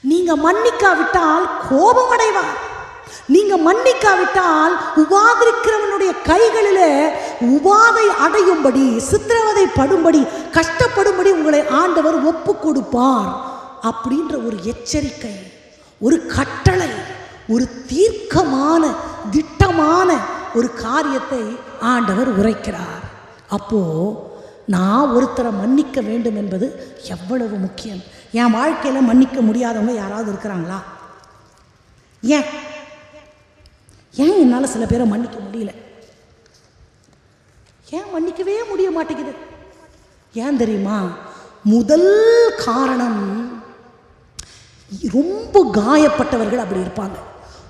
நீங்க மன்னிக்காவிட்டால் கோபம் அடைவார் நீங்க மன்னிக்காவிட்டால் உபாதிருக்கிறவனுடைய கைகளிலே உபாதை அடையும்படி சித்திரவதை படும்படி கஷ்டப்படும்படி உங்களை ஆண்டவர் ஒப்பு கொடுப்பார். அப்படின்ற ஒரு எச்சரிக்கை ஒரு கட்டளை ஒரு தீர்க்கமான திட்டமான ஒரு காரியத்தை ஆண்டவர் உரைக்கிறார். அப்போ நான் ஒருத்தரை மன்னிக்க வேண்டும் என்பது எவ்வளவு முக்கியம். என் வாழ்க்கையில் மன்னிக்க முடியாதவங்க யாராவது இருக்கிறாங்களா? ஏன்? ஏன் என்னால் சில பேரை மன்னிக்க முடியல? ஏன் மன்னிக்கவே முடிய மாட்டேங்குது? ஏன் தெரியுமா? முதல் காரணம் ரொம்ப காயப்பட்டவர்கள் அப்படி இருப்பாங்க.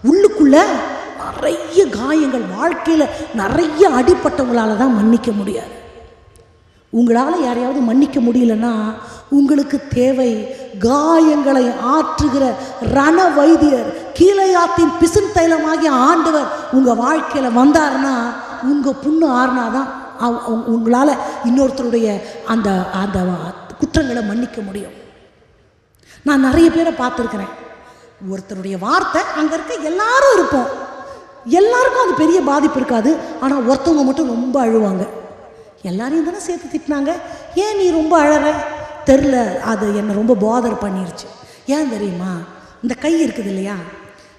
உள்ளுக்குள்ள நிறைய காயங்கள் வாழ்க்கையில் நிறைய அடிப்பட்டவங்களால தான் மன்னிக்க முடியாது. உங்களால் யாரையாவது மன்னிக்க முடியலன்னா உங்களுக்கு தேவை காயங்களை ஆற்றுகிற ரண வைத்தியர் கீழையாத்தின் பிசின் தைலமாகிய ஆண்டவர் உங்கள் வாழ்க்கையில் வந்தாருன்னா உங்கள் புண்ணு ஆறுனாதான் உங்களால் இன்னொருத்தருடைய அந்த அந்த குற்றங்களை மன்னிக்க முடியும். நான் நிறைய பேரை பார்த்துருக்குறேன். ஒருத்தருடைய வார்த்தை அங்கே இருக்க எல்லாரும் இருப்போம். எல்லாருக்கும் அது பெரிய பாதிப்பு இருக்காது. ஆனால் ஒருத்தவங்க மட்டும் ரொம்ப அழுவாங்க. எல்லாரையும் தானே சேர்த்து திட்டினாங்க. ஏன் நீ ரொம்ப அழற? தெரில அது என்னை ரொம்ப போதர் பண்ணிருச்சு. ஏன் தெரியுமா? இந்த கை இருக்குது இல்லையா?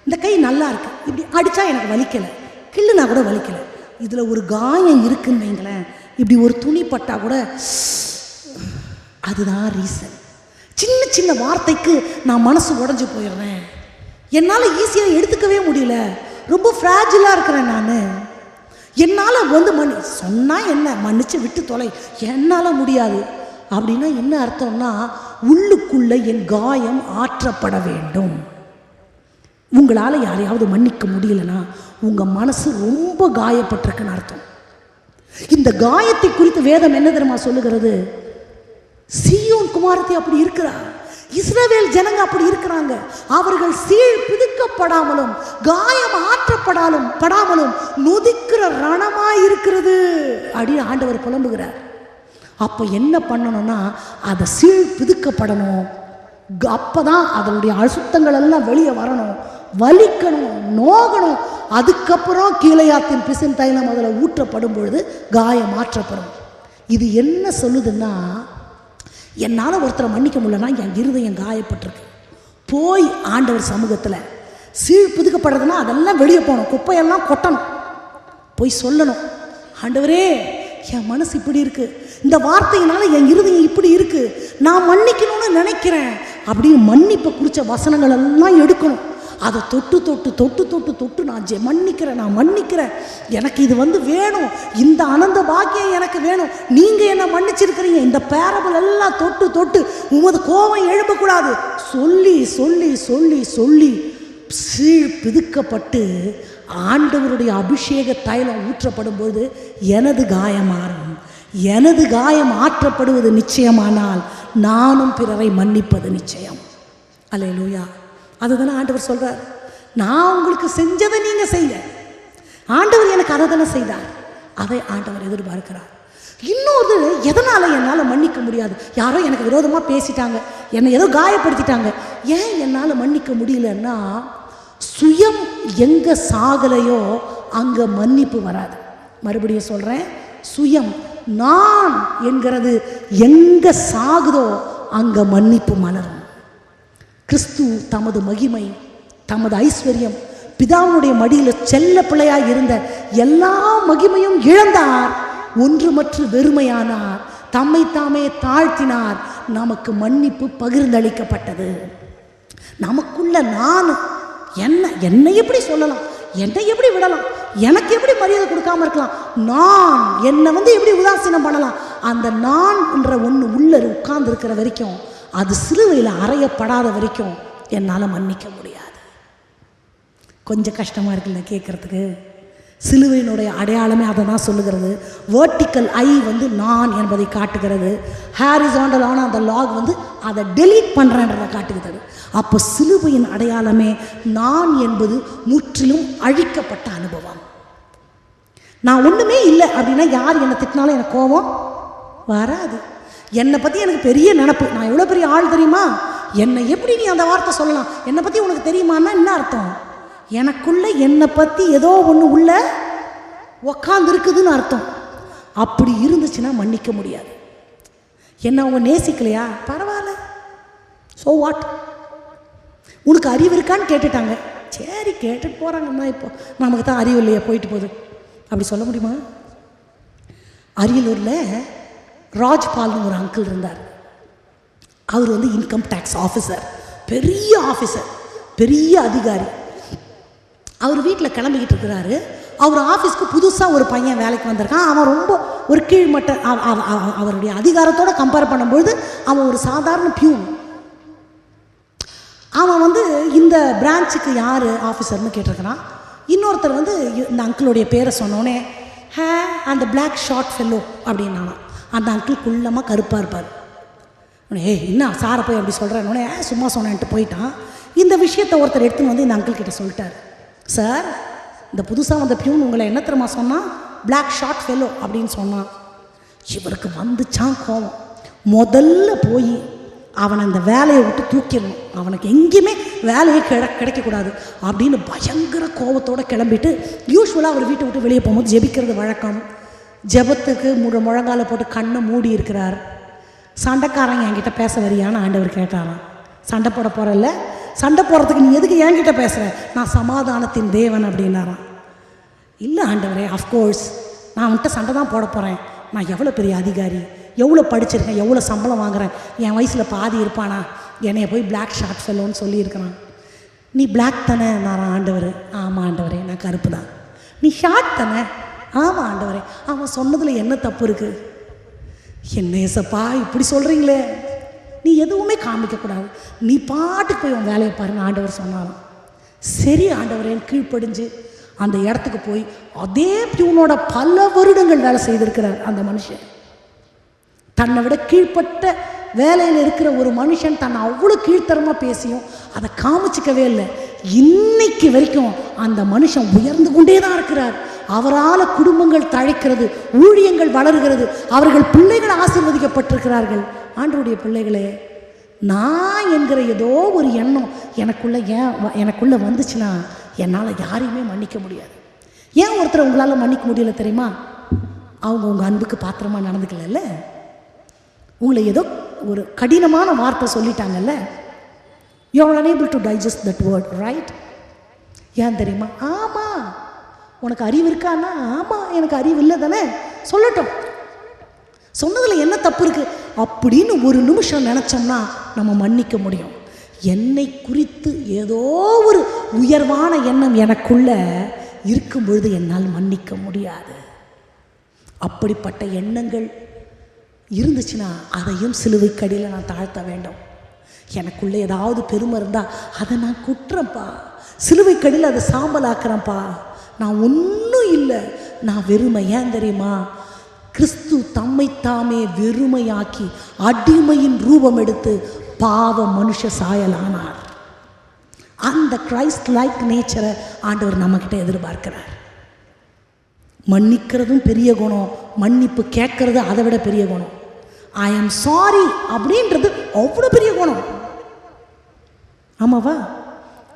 இந்த கை நல்லா இருக்கு. இப்படி அடித்தா எனக்கு வலிக்கலை. கிள்ளுனா கூட வலிக்கலை. இதில் ஒரு காயம் இருக்குன்னு வைங்களேன். இப்படி ஒரு துணி பட்டா கூட அதுதான் ரீசன் சின்ன சின்ன வார்த்தைக்கு நான் மனசு உடஞ்சி போயிடுறேன். என்னால் ஈஸியாக எடுத்துக்கவே முடியல. ரொம்ப ஃப்ராஜிலாக இருக்கிறேன் நான். என்னால் வந்து மன்னி சொன்னால் என்ன? மன்னிச்சு விட்டு தொலை. என்னால் முடியாது. அப்படின்னா என்ன அர்த்தம்னா உள்ளுக்குள்ள என் காயம் ஆற்றப்பட வேண்டும். உங்களால் யாரையாவது மன்னிக்க முடியலன்னா உங்கள் மனசு ரொம்ப காயப்பட்டிருக்குன்னு அர்த்தம். இந்த காயத்தை குறித்து வேதம் என்ன தெரியுமா சொல்லுகிறது? சியோன் குமாரத்தை அப்படி இருக்கிறார் இஸ்ரவேல் ஜனங்க அப்படி இருக்கிறாங்க. அவர்கள் சீழ் பிதுக்கப்படாமலும் காயம் ஆற்றப்படாலும் படாமலும் நொதிக்கிற ரணமாய் இருக்கிறது. அப்படின்னு ஆண்டவர் புலம்புகிறார். அப்போ என்ன பண்ணணும்னா அதை சீழ் பிதுக்கப்படணும். அப்பதான் அதனுடைய அசுத்தங்கள் எல்லாம் வெளியே வரணும். வலிக்கணும் நோகணும். அதுக்கப்புறம் கீழையாத்தின் பிசின் தைலம் அதில் ஊற்றப்படும் பொழுது காயம் மாற்றப்படும் இது என்ன சொல்லுதுன்னா என்னால் ஒருத்தரை மன்னிக்க முடியலன்னா என் இருதயம் காயப்பட்டிருக்கு. போய் ஆண்டவர் சமூகத்தில் சீழ் புதுக்கப்படுறதுன்னா அதெல்லாம் வெளியே போகணும். குப்பையெல்லாம் கொட்டணும். போய் சொல்லணும். ஆண்டவரே என் மனசு இப்படி இருக்குது இந்த வார்த்தையினால என் இருதயம் இப்படி இருக்கு. நான் மன்னிக்கணும்னு நினைக்கிறேன். அப்படின்னு மன்னிப்பை குறித்த வசனங்கள் எல்லாம் எடுக்கணும். அதை தொட்டு தொட்டு தொட்டு தொட்டு தொட்டு நான் ஜெ மன்னிக்கிறேன் நான் மன்னிக்கிறேன். எனக்கு இது வந்து வேணும். இந்த அனந்த பாக்கியம் எனக்கு வேணும். நீங்கள் என்னை மன்னிச்சிருக்கிறீங்க. இந்த பேரபல் எல்லாம் தொட்டு தொட்டு உமது கோபம் எழுப்பக்கூடாது சொல்லி சொல்லி சொல்லி சொல்லி சீழ் பிதுக்கப்பட்டு ஆண்டவருடைய அபிஷேக தைலம் ஊற்றப்படும் போது எனது காயமாறும் எனது காயம் ஆற்றப்படுவது நிச்சயமானால் நானும் பிறரை மன்னிப்பது நிச்சயம். அல்லேலூயா. அதுதானே ஆண்டவர் சொல்றார். நான் உங்களுக்கு செஞ்சதை நீங்க செய்ய. ஆண்டவர் எனக்கு அதை தானே செய்தார். அதை ஆண்டவர் எதிர்பார்க்கிறார். இன்னொரு எதனால என்னால் மன்னிக்க முடியாது? யாரோ எனக்கு விரோதமாக பேசிட்டாங்க. என்னை ஏதோ காயப்படுத்திட்டாங்க. ஏன் என்னால் மன்னிக்க முடியலன்னா சுயம் எங்கே சாகலையோ அங்கே மன்னிப்பு வராது. மறுபடியும் சொல்கிறேன் சுயம் நான் என்கிறது எங்க சாகுதோ அங்க மன்னிப்பு மலரும். கிறிஸ்து தமது மகிமை தமது ஐஸ்வர்யம் பிதாவுடைய மடியில் செல்ல பிள்ளையாய் இருந்த எல்லா மகிமையும் இழந்தார். ஒன்றுமற்று வெறுமையானார். தம்மை தாமே தாழ்த்தினார். நமக்கு மன்னிப்பு பகிர்ந்தளிக்கப்பட்டது. நமக்குள்ள நான் என்ன என்னை எப்படி சொல்லலாம்? என்னை எப்படி விடலாம்? எனக்கு எப்படி மரியாதை கொடுக்காம இருக்கலாம்? நான் என்னை வந்து எப்படி உதாசீனம் பண்ணலாம்? அந்த நான்ன்ற ஒன்று உள்ள உட்கார்ந்து இருக்கிற வரைக்கும் அது சிலுவையில் அறையப்படாத வரைக்கும் என்னால் மன்னிக்க முடியாது. கொஞ்சம் கஷ்டமாக இருக்குல்ல கேட்குறதுக்கு சிலுவையினுடைய அடையாளமே அதை தான் சொல்லுகிறது. வேர்ட்டிக்கல் ஐ வந்து நான் என்பதை காட்டுகிறது. ஹாரிசாண்டலான அந்த லாக் வந்து அதை டெலீட் பண்ணுறேன்றதை காட்டுகிறது. அப்போ சிலுவையின் அடையாளமே நான் என்பது முற்றிலும் அழிக்கப்பட்ட அனுபவம். நான் ஒன்றுமே இல்லை அப்படின்னா யார் என்னை திட்டினாலும் எனக்கு கோபம் வராது. என்னை பற்றி எனக்கு பெரிய நினப்பு. நான் எவ்வளோ பெரிய ஆள் தெரியுமா? என்னை எப்படி நீ அந்த வார்த்தை சொல்லலாம்? என்னை பற்றி உனக்கு தெரியுமான்னா என்ன அர்த்தம்? எனக்குள்ள என்னை பற்றி ஏதோ ஒன்று உள்ள உக்காந்து இருக்குதுன்னு அர்த்தம். அப்படி இருந்துச்சுன்னா மன்னிக்க முடியாது. என்ன அவங்க நேசிக்கலையா? பரவாயில்ல. ஸோ வாட் உனக்கு அறிவு இருக்கான்னு கேட்டுட்டாங்க. சரி கேட்டுட்டு போகிறாங்கம்மா இப்போ. நமக்கு தான் அறிவு இல்லையா போயிட்டு போகுது. அப்படி சொல்ல முடியுமா? அரியலூரில் ராஜ்பால்னு ஒரு அங்கிள் இருந்தார். அவர் வந்து இன்கம் டேக்ஸ் ஆஃபீஸர் பெரிய ஆஃபீஸர் பெரிய அதிகாரி. அவர் வீட்டில் கிளம்பிக்கிட்டு இருக்கிறாரு. அவர் ஆஃபீஸ்க்கு புதுசாக ஒரு பையன் வேலைக்கு வந்திருக்கான். அவன் ரொம்ப ஒரு கீழ்மட்ட அவ- அவ- அவருடைய அதிகாரத்தோடு கம்பேர் பண்ணும்பொழுது அவன் ஒரு சாதாரண பியூன் அவன் வந்து இந்த பிரான்ச்சுக்கு யார் ஆஃபீஸர்னு கேட்டிருக்கிறான். இன்னொருத்தர் வந்து இந்த அங்கிளுடைய பேரை சொன்னோடனே ஹே அந்த பிளாக் ஷார்ட் ஃபெல்லோ அப்படின்னானா அந்த அங்கிள் குள்ளமாக கருப்பாக இருப்பார். ஏ ஏய் என்ன சாரை போய் அப்படி சொல்கிறேன்னொடனே சும்மா சொன்னேன்ட்டு போயிட்டான். இந்த விஷயத்தை ஒருத்தர் எடுத்துன்னு வந்து இந்த அங்கிள் கிட்ட சொல்லிட்டார். சார் இந்த புதுசாக வந்த பியூன் உங்களை என்ன தெரியுமா சொன்னால் பிளாக் ஷார்ட் ஃபெல்லோ அப்படின்னு சொன்னான் இவருக்கு வந்துச்சான் கோவம். முதல்ல போய் அவனை அந்த வேலையை விட்டு தூக்கிடணும். அவனுக்கு எங்கேயுமே வேலையே கிட கிடைக்கக்கூடாது அப்படின்னு பயங்கர கோபத்தோடு கிளம்பிட்டு யூஸ்வலாக அவர் வீட்டை விட்டு வெளியே போகும்போது ஜெபிக்கிறது வழக்கம். ஜெபத்துக்கு முழ முழங்கால போட்டு கண்ணை மூடி இருக்கிறார். சண்டைக்காரங்க என்கிட்ட பேச வரியான்னு ஆண்டவர் கேட்டாராம். சண்டை போட போகிறல்ல சண்டை போடுறதுக்கு நீ எதுக்கு என்கிட்ட பேசுகிற நான் சமாதானத்தின் தேவன் அப்படின்னாராம். இல்லை ஆண்டவரே அஃப்கோர்ஸ் நான் அவன்கிட்ட சண்டை தான் போட போகிறேன் நான் எவ்வளோ பெரிய அதிகாரி எவ்வளோ படிச்சிருக்கேன் எவ்வளோ சம்பளம் வாங்குறேன். என் வயசில் பாதி இருப்பானா? என்னைய போய் பிளாக் ஷார்ட் ஃபெல்லோன்னு சொல்லியிருக்கிறான். நீ பிளாக் தானே? நான் ஆண்டவர். ஆமாம் ஆண்டவரே நான் கருப்பு தான். நீ ஷார்ட் தானே? ஆமாம் ஆண்டவரே. அவன் சொன்னதில் என்ன தப்பு இருக்குது என்ன ஏசப்பா இப்படி சொல்கிறீங்களே நீ எதுவுமே காமிக்கக்கூடாது. நீ பாட்டுக்கு போய் உன் வேலையை பாருங்க ஆண்டவர் சொன்னாலும் சரி ஆண்டவரேன் கீழ்ப்படிஞ்சு அந்த இடத்துக்கு போய் அதே பியூனோட பல வருடங்கள் வேலை செய்திருக்கிறார் அந்த மனுஷன். தன்னை விட கீழ்ப்பட்ட வேலையில் இருக்கிற ஒரு மனுஷன் தன்னை அவ்வளோ கீழ்த்தரமாக பேசியும் அதை காமிச்சிக்கவே இல்லை. இன்னைக்கு வரைக்கும் அந்த மனுஷன் உயர்ந்து கொண்டே தான் இருக்கிறார். அவரால் குடும்பங்கள் தழைக்கிறது ஊழியங்கள் வளர்கிறது அவர்கள் பிள்ளைகள் ஆசீர்வதிக்கப்பட்டிருக்கிறார்கள். ஆண்டருடைய பிள்ளைகளே நான் என்கிற ஏதோ ஒரு எண்ணம் எனக்குள்ளே ஏன் வ- வந்துச்சுன்னா என்னால் யாரையுமே மன்னிக்க முடியாது. ஏன் ஒருத்தரை உங்களால் மன்னிக்க முடியல தெரியுமா? அவங்க உங்கள் அன்புக்கு பாத்திரமாக நடந்துக்கலல்ல? உங்களை ஏதோ ஒரு கடினமான வார்த்தை சொல்லிட்டாங்கல்ல? You are unable to digest that word right ஏன் தெரியுமா? ஆமாம் உனக்கு அறிவு இருக்கான்னா ஆமாம் எனக்கு அறிவு இல்லை தானே சொல்லட்டும். சொன்னதில் என்ன தப்பு இருக்குது அப்படின்னு ஒரு நிமிஷம் நினச்சோம்னா நம்ம மன்னிக்க முடியும். என்னை குறித்து ஏதோ ஒரு உயர்வான எண்ணம் எனக்குள்ள இருக்கும் பொழுது என்னால் மன்னிக்க முடியாது. அப்படிப்பட்ட எண்ணங்கள் இருந்துச்சுன்னா அதையும் சிலுவைக்கடியில் நான் தாழ்த்த வேண்டும். எனக்குள்ளே ஏதாவது பெருமை இருந்தால் அதை நான் குட்டுறேன்ப்பா சிலுவைக்கடியில் அதை சாம்பலாக்குறேன்ப்பா நான் ஒன்றும் இல்லை. நான் வெறுமை ஏன் தெரியுமா? கிறிஸ்து தம்மை தாமே வெறுமையாக்கி அடிமையின் ரூபம் எடுத்து பாவ மனுஷ சாயலானார். அந்த கிரைஸ்ட் லைக் நேச்சரை ஆண்டவர் நம்மக்கிட்ட எதிர்பார்க்கிறார். மன்னிக்கிறதும் பெரிய குணம் மன்னிப்பு கேட்கறது அதை விட பெரிய குணம். ஐ ஆம் சாரி அப்படின்றது அவ்வளோ பெரிய குணம். ஆமாவா?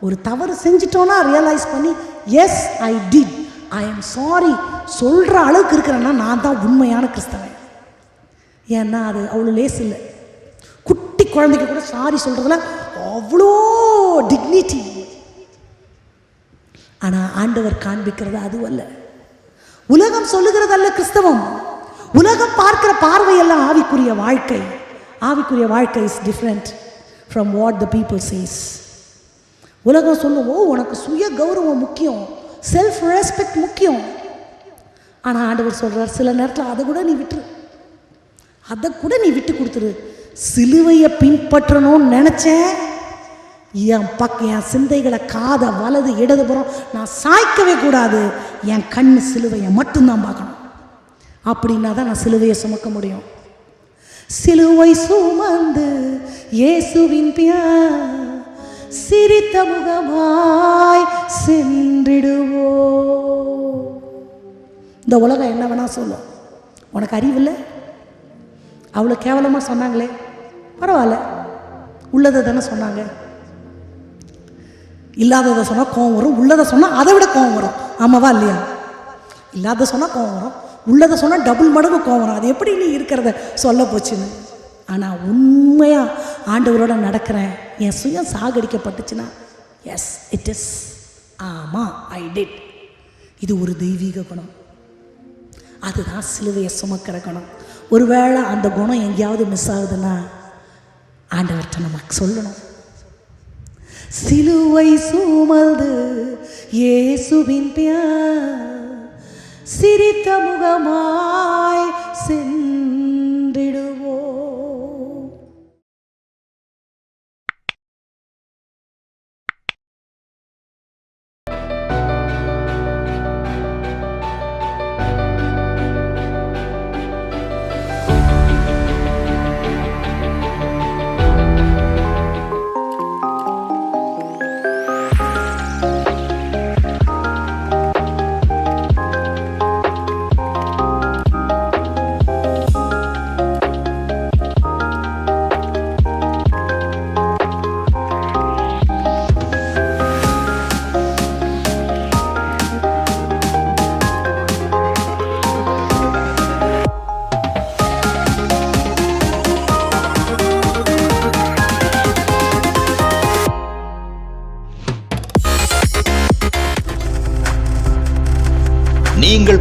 ஒரு தவறு செஞ்சிட்டோன்னா ரியலைஸ் பண்ணி yes I did I am sorry சொல்கிற அளவுக்கு இருக்கிறேன்னா நான் தான் உண்மையான கிறிஸ்தவன். ஏன்னா அது அவ்வளோ லேஸ் இல்லை. குட்டி குழந்தைக்கு கூட சாரி சொல்கிறதுல அவ்வளோ டிக்னிட்டி ஆனால் ஆண்டவர் காண்பிக்கிறது அதுவல்ல. உலகம் சொல்லுகிறது அல்ல கிறிஸ்தவம். உலகம் பார்க்கிற பார்வையெல்லாம் ஆவிக்குரிய வாழ்க்கை. ஆவிக்குரிய வாழ்க்கை is different from what the people says உலகம் சொல்லுவோம் உனக்கு சுய கௌரவம் முக்கியம். செல்ஃப் ரெஸ்பெக்ட் முக்கியம். ஆனால் ஆண்டவர் சொல்கிறார் சில நேரத்தில் அதை கூட நீ விட்டுரு. அதை கூட நீ விட்டு கொடுத்துரு. சிலுவையை பின்பற்றணும்னு நினச்சேன். என் பக்க என் சிந்தைகளை காத வலது இடதுபுறம் நான் சாய்க்கவே கூடாது. என் கண் சிலுவையை மட்டும்தான் பார்க்கணும். அப்படின்னா தான் நான் சிலுவையை சுமக்க முடியும். சிலுவை சுமந்து இயேசுவின் பியா சிரித்த முகமாய் சென்றிடுவோ. இந்த உலகம் என்ன வேணா சொல்லும். உனக்கு அறிவில்லை? அவ்வளோ கேவலமாக சொன்னாங்களே. பரவாயில்ல. உள்ளதை தானே சொன்னாங்க. இல்லாததை சொன்னால் கோவம் வரும். உள்ளதை சொன்னால் அதை விட கோவம் வரும். ஆமாவா இல்லையா? இல்லாத சொன்னால் கோவம் வரும். உள்ளதை சொன்னால் டபுள் மடங்கு கோவம் வரும். அது எப்படி நீ இருக்கிறத சொல்ல போச்சுன்னு. ஆனால் உண்மையாக ஆண்டவரோட நடக்கிறேன் என் சுயம் சாகடிக்கப்பட்டுச்சுன்னா எஸ் இட் இஸ் ஆமாம் ஐ டிட் இது ஒரு தெய்வீக குணம். அதுதான் சிலுவையை சுமக்கிற குணம். ஒருவேளை அந்த குணம் எங்கேயாவது மிஸ் ஆகுதுன்னா ஆண்டவர்கிட்ட நமக்கு சொல்லணும். சிலுவை சுமந்து ஏசுவின் பியார் சிரித்த முகமாய் சென்று